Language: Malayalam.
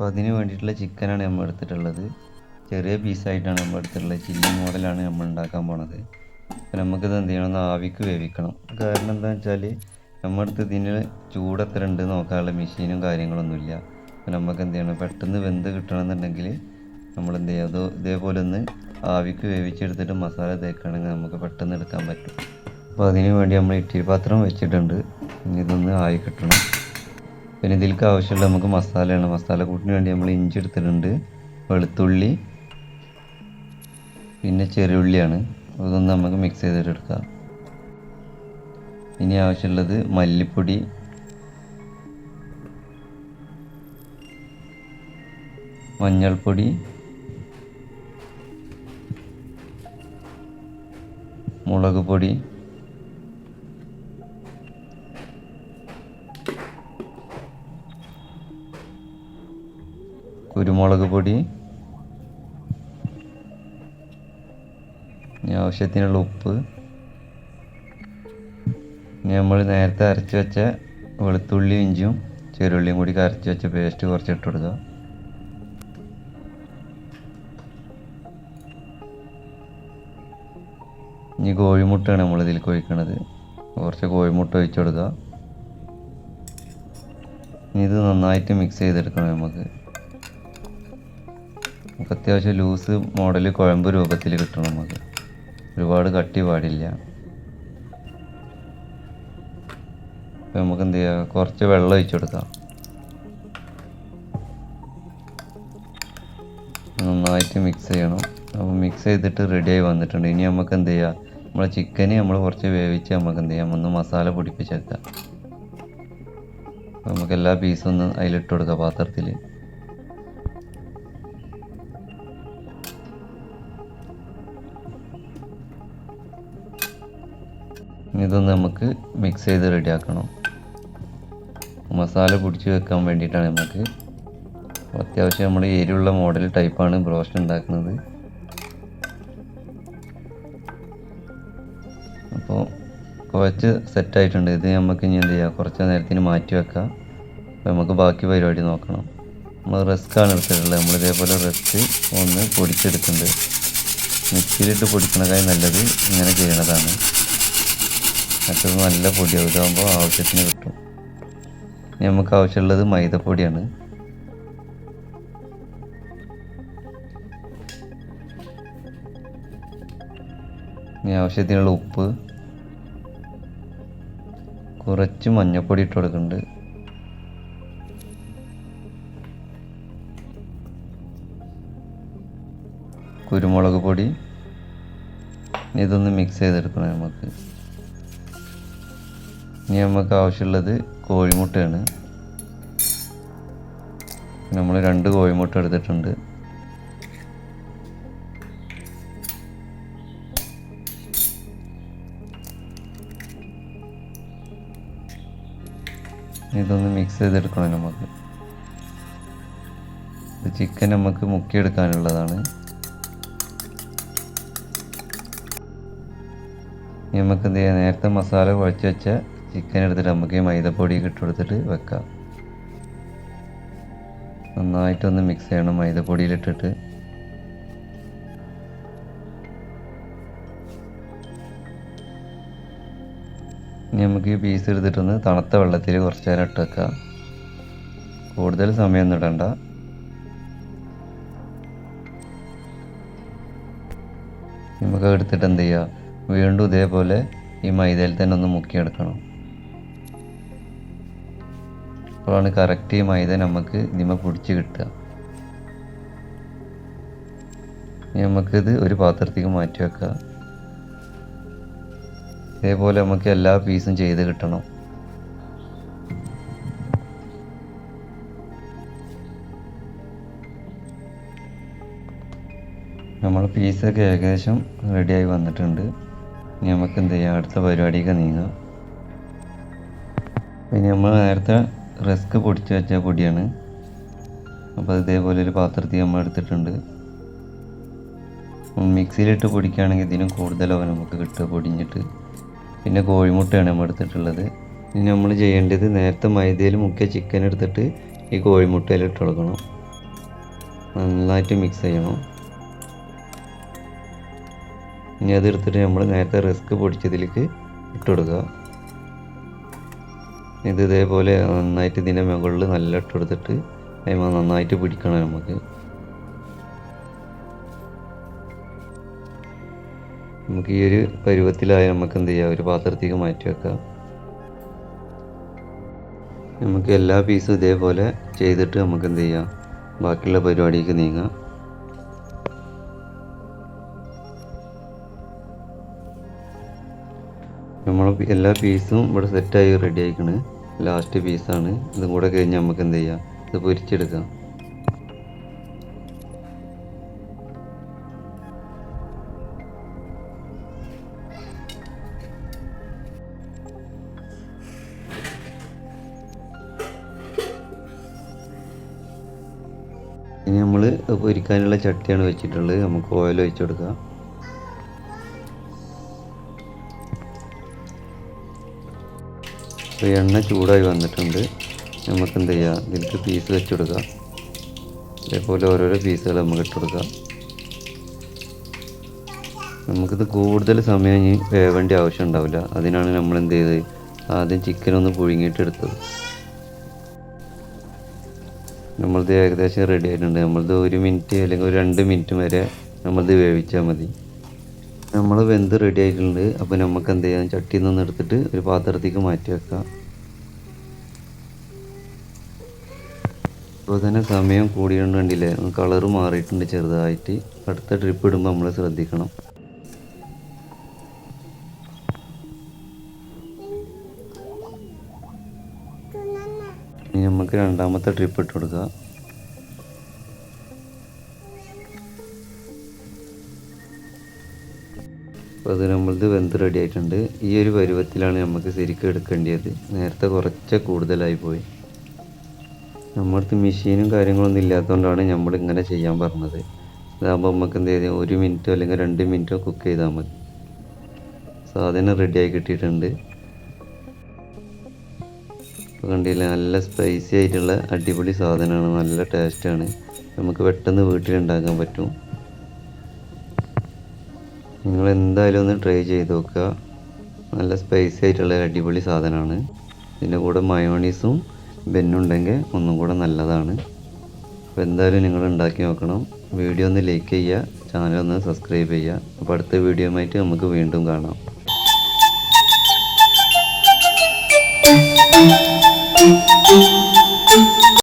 അപ്പോൾ അതിന് വേണ്ടിയിട്ടുള്ള ചിക്കനാണ് നമ്മൾ എടുത്തിട്ടുള്ളത്. ചെറിയ പീസായിട്ടാണ് നമ്മൾ എടുത്തിട്ടുള്ളത്. ചില്ലി മോഡലാണ് നമ്മൾ ഉണ്ടാക്കാൻ പോണത്. അപ്പോൾ നമുക്കിത് എന്ത് ചെയ്യണം? ഒന്ന് ആവിക്ക് വേവിക്കണം. കാരണം എന്താണെന്ന് വെച്ചാൽ നമ്മുടെ അടുത്ത് ഇതിന് ചൂട് എത്ര ഉണ്ട് നോക്കാനുള്ള മെഷീനും കാര്യങ്ങളൊന്നുമില്ല അപ്പോൾ നമുക്ക് എന്ത് ചെയ്യണം? പെട്ടെന്ന് വെന്ത് കിട്ടണമെന്നുണ്ടെങ്കിൽ നമ്മൾ എന്ത് ചെയ്യുക അത് ഇതേപോലെ ഒന്ന് ആവിക്ക് വേവിച്ചെടുത്തിട്ട് മസാല തേക്കുകയാണെങ്കിൽ നമുക്ക് പെട്ടെന്ന് എടുക്കാൻ പറ്റും. അപ്പോൾ അതിന് വേണ്ടി നമ്മൾ ഇഡ്ഡലി പാത്രം വെച്ചിട്ടുണ്ട്. ഇനി ഇതൊന്ന് ആയി കിട്ടണം. പിന്നെ ഇതിലേക്ക് ആവശ്യമുള്ള നമുക്ക് മസാലയാണ്. മസാല കൂട്ടിന് വേണ്ടി നമ്മൾ ഇഞ്ചി എടുത്തിട്ടുണ്ട്. വെളുത്തുള്ളി പിന്നെ ചെറിയുള്ളിയാണ്. അതൊന്ന് നമുക്ക് മിക്സ് ചെയ്തിട്ടെടുക്കാം ഇനി ആവശ്യമുള്ളത് മല്ലിപ്പൊടി മഞ്ഞൾപ്പൊടി മുളക് പൊടി കുരുമുളക് പൊടി. ആവശ്യത്തിനുള്ള ഉപ്പ്. നമ്മൾ നേരത്തെ അരച്ച് വെച്ച വെളുത്തുള്ളി ഇഞ്ചും ചെറുള്ളിയും കൂടി കരച്ച് വെച്ച പേസ്റ്റ് കുറച്ച് ഇട്ട് കൊടുക്കുക. ഇനി കോഴിമുട്ടയാണ് നമ്മൾ ഇതിൽ ഒഴിക്കണത്. കുറച്ച് കോഴിമുട്ട ഒഴിച്ചു കൊടുക്കുക. ഇത് നന്നായിട്ട് മിക്സ് ചെയ്തെടുക്കണം നമുക്ക്. നമുക്ക് അത്യാവശ്യം ലൂസ് മോഡൽ കുഴമ്പ് രൂപത്തിൽ കിട്ടണം നമുക്ക്. ഒരുപാട് കട്ടി പാടില്ല. അപ്പോൾ നമുക്ക് എന്ത് ചെയ്യാം കുറച്ച് വെള്ളം ഒഴിച്ചു കൊടുക്കാം. നന്നായിട്ട് മിക്സ് ചെയ്യണം. അപ്പോൾ മിക്സ് ചെയ്തിട്ട് റെഡിയായി വന്നിട്ടുണ്ട്. ഇനി നമുക്ക് എന്ത് ചെയ്യാം നമ്മളെ ചിക്കന് നമ്മൾ കുറച്ച് വേവിച്ച് നമുക്ക് എന്ത് ചെയ്യാം ഒന്ന് മസാല പൊടിപ്പിച്ചെടുക്കാം. നമുക്ക് എല്ലാ പീസും ഒന്ന് അതിലിട്ട് കൊടുക്കാം പാത്രത്തിൽ ഇതൊന്ന് നമുക്ക് മിക്സ് ചെയ്ത് റെഡിയാക്കണം. മസാല പിടിച്ച് വെക്കാൻ വേണ്ടിയിട്ടാണ് നമുക്ക്. അത്യാവശ്യം നമ്മൾ എരിവുള്ള മോഡൽ ടൈപ്പാണ് ബ്രോസ്റ്റ് ഉണ്ടാക്കുന്നത്. അപ്പോൾ കുഴച്ച് സെറ്റായിട്ടുണ്ട് ഇത് നമുക്ക് ഇനി എന്ത് ചെയ്യാം? കുറച്ച് നേരത്തിന് മാറ്റി വെക്കാം. അപ്പോൾ നമുക്ക് ബാക്കി പരിപാടി നോക്കണം. നമ്മൾ റസ്ക്കാണ് എടുത്തിട്ടുള്ളത്. നമ്മൾ ഇതേപോലെ റിസ്ക് ഒന്ന് പൊടിച്ചെടുക്കുന്നുണ്ട്. മിക്സിയിലിട്ട് പൊടിക്കുന്നതായി നല്ലത് ഇങ്ങനെ ചെയ്യണതാണ്. മറ്റത് നല്ല പൊടി ഇതാകുമ്പോൾ ആവശ്യത്തിന് കിട്ടും. നമുക്ക് ആവശ്യമുള്ളത് മൈദപ്പൊടിയാണ്. ഇനി ആവശ്യത്തിനുള്ള ഉപ്പ്. കുറച്ച് മഞ്ഞൾപ്പൊടി ഇട്ട് കൊടുക്കുന്നുണ്ട്. കുരുമുളക് പൊടി. ഇതൊന്ന് മിക്സ് ചെയ്തെടുക്കണം നമുക്ക്. ഇനി നമുക്ക് ആവശ്യമുള്ളത് കോഴിമുട്ടയാണ്. നമ്മൾ രണ്ട് കോഴിമുട്ട എടുത്തിട്ടുണ്ട്. ഇതൊന്ന് മിക്സ് ചെയ്തെടുക്കണം നമുക്ക്. ചിക്കൻ നമുക്ക് മുക്കിയെടുക്കാനുള്ളതാണ്. നമുക്ക് എന്ത് ചെയ്യാം? നേരത്തെ മസാല കുഴച്ച് വെച്ച ചിക്കൻ എടുത്തിട്ട് നമുക്ക് ഈ മൈദപ്പൊടി ഇട്ട് കൊടുത്തിട്ട് വെക്കാം. നന്നായിട്ടൊന്ന് മിക്സ് ചെയ്യണം മൈദപ്പൊടിയിലിട്ടിട്ട്. ഇനി നമുക്ക് ഈ പീസ് എടുത്തിട്ടൊന്ന് തണുത്ത വെള്ളത്തിൽ കുറച്ച് നേരം ഇട്ട് വെക്കാം. കൂടുതൽ സമയമൊന്നും ഇടണ്ട. നമുക്ക് എടുത്തിട്ട് എന്ത് ചെയ്യുക വീണ്ടും ഇതേപോലെ ഈ മൈദയിൽ തന്നെ ഒന്ന് മുക്കിയെടുക്കണം. അപ്പോഴാണ് കറക്റ്റ് മൈദ നമുക്ക് ഇതിമ പിടിച്ച് കിട്ടുക. നമുക്കിത് ഒരു പാത്രത്തേക്ക് മാറ്റി വെക്കുക ഇതേപോലെ നമുക്ക് എല്ലാ പീസും ചെയ്ത് കിട്ടണം. നമ്മൾ പീസൊക്കെ ഏകദേശം റെഡിയായി വന്നിട്ടുണ്ട്. ഇനി നമുക്ക് എന്ത് ചെയ്യാം? അടുത്ത പരിപാടിക്ക് നീങ്ങാം. പിന്നെ നമ്മൾ നേരത്തെ റസ്ക് പൊടിച്ച് വെച്ച പൊടിയാണ്. അപ്പോൾ ഇതേപോലെ ഒരു പാത്രത്തിൽ നമ്മൾ എടുത്തിട്ടുണ്ട്. മിക്സിയിലിട്ട് പൊടിക്കുകയാണെങ്കിൽ ഇതിനും കൂടുതലാവും നമുക്ക് കിട്ടുക പൊടിഞ്ഞിട്ട്. പിന്നെ കോഴിമുട്ടയാണ് നമ്മൾ എടുത്തിട്ടുള്ളത്. ഇനി നമ്മൾ ചെയ്യേണ്ടത് നേരത്തെ മൈദയിൽ മുക്കിയ ചിക്കൻ എടുത്തിട്ട് ഈ കോഴിമുട്ടയിൽ ഇട്ട് കൊടുക്കണം. നന്നായിട്ട് മിക്സ് ചെയ്യണം. ഇനി അതെടുത്തിട്ട് നമ്മൾ നേരത്തെ റിസ്ക് പൊടിച്ചതിലേക്ക് ഇട്ട് കൊടുക്കുക. ഇത് ഇതേപോലെ നന്നായിട്ട് ഇതിന്റെ മുകളിൽ നല്ല ഇട്ട് എടുത്തിട്ട് അതിമ നന്നായിട്ട് പിടിക്കണം നമുക്ക്. നമുക്ക് ഈ ഒരു പരുവത്തിലായ നമുക്ക് എന്ത് ചെയ്യാം? ഒരു പാത്രത്തേക്ക് മാറ്റി വെക്കാം. നമുക്ക് എല്ലാ പീസും ഇതേപോലെ ചെയ്തിട്ട് നമുക്ക് എന്ത് ചെയ്യാം? ബാക്കിയുള്ള പരിപാടിക്ക് നീങ്ങാം. എല്ലാ പീസും ഇവിടെ സെറ്റായി റെഡി ആയിക്കണ്. ലാസ്റ്റ് പീസാണ് ഇതും കൂടെ കഴിഞ്ഞ് നമുക്ക് എന്ത് ചെയ്യാം? ഇത് പൊരിച്ചെടുക്കാം. ഇനി നമ്മൾ പൊരിക്കാനുള്ള ചട്ടിയാണ് വെച്ചിട്ടുള്ളത്. നമുക്ക് ഓയിൽ ഒഴിച്ചു കൊടുക്കാം. അപ്പോൾ എണ്ണ ചൂടായി വന്നിട്ടുണ്ട്. നമുക്ക് എന്ത് ചെയ്യാം? ഇതിലേക്ക് പീസ് വെച്ച് അതേപോലെ ഓരോരോ പീസുകൾ നമുക്ക് ഇട്ട് കൊടുക്കാം നമുക്കിത് കൂടുതൽ സമയം ഇനി വേവേണ്ട ആവശ്യം ഉണ്ടാവില്ല. അതിനാണ് നമ്മൾ എന്ത് ചെയ്തത്? ആദ്യം ചിക്കൻ ഒന്ന് പുഴുങ്ങിയിട്ട് എടുത്തത്. നമ്മളത് ഏകദേശം റെഡി ആയിട്ടുണ്ട്. നമ്മളത് ഒരു മിനിറ്റ് അല്ലെങ്കിൽ ഒരു രണ്ട് മിനിറ്റ് വരെ നമ്മളത് വേവിച്ചാൽ മതി. നമ്മൾ വെന്ത് റെഡി ആയിട്ടുണ്ട്. അപ്പോൾ നമുക്ക് എന്ത് ചെയ്യാം? ചട്ടിയിൽ നിന്ന് എടുത്തിട്ട് ഒരു പാത്രത്തേക്ക് മാറ്റി വെക്കാം. ഇപ്പോൾ തന്നെ സമയം കൂടിയുണ്ട് കണ്ടില്ലേ? കളർ മാറിയിട്ടുണ്ട് ചെറുതായിട്ട്. അടുത്ത ട്രിപ്പ് ഇടുമ്പോൾ നമ്മൾ ശ്രദ്ധിക്കണം. ഇനി നമുക്ക് രണ്ടാമത്തെ ട്രിപ്പ് ഇട്ട് കൊടുക്കുക അപ്പോൾ അത് ഇത് വെന്ത് റെഡി ആയിട്ടുണ്ട്. ഈ ഒരു പരുവത്തിലാണ് നമുക്ക് ശരിക്കും എടുക്കേണ്ടത് നേരത്തെ കുറച്ച് കൂടുതലായി പോയി. നമ്മളടുത്ത് മെഷീനും കാര്യങ്ങളൊന്നും ഇല്ലാത്തതുകൊണ്ടാണ് നമ്മൾ ഇങ്ങനെ ചെയ്യാൻ പറഞ്ഞത്. ഇതാകുമ്പോൾ നമുക്ക് എന്ത് ചെയ്താൽ ഒരു മിനിറ്റോ അല്ലെങ്കിൽ രണ്ട് മിനിറ്റോ കുക്ക് ചെയ്താൽ മതി. സാധനം റെഡിയായി കിട്ടിയിട്ടുണ്ട്. ഇപ്പോൾ കണ്ടില്ല നല്ല സ്പൈസി ആയിട്ടുള്ള അടിപൊളി സാധനമാണ്. നല്ല ടേസ്റ്റാണ് നമുക്ക് പെട്ടെന്ന് വീട്ടിലുണ്ടാക്കാൻ പറ്റും. നിങ്ങൾ എന്തായാലും ഒന്ന് ട്രൈ ചെയ്ത് നോക്കുക. നല്ല സ്പൈസി ആയിട്ടുള്ള ഒരു അടിപൊളി സാധനമാണ്. ഇതിന്റെ കൂടെ മയോണീസും ബെന്നുണ്ടെങ്കിൽ ഒന്നും കൂടെ നല്ലതാണ്. അപ്പോൾ എന്തായാലും നിങ്ങൾ ഉണ്ടാക്കി നോക്കണം. വീഡിയോ ഒന്ന് ലൈക്ക് ചെയ്യുക ചാനൽ ഒന്ന് സബ്സ്ക്രൈബ് ചെയ്യുക. അപ്പോൾ അടുത്ത വീഡിയോയുമായിട്ട് നമുക്ക് വീണ്ടും കാണാം.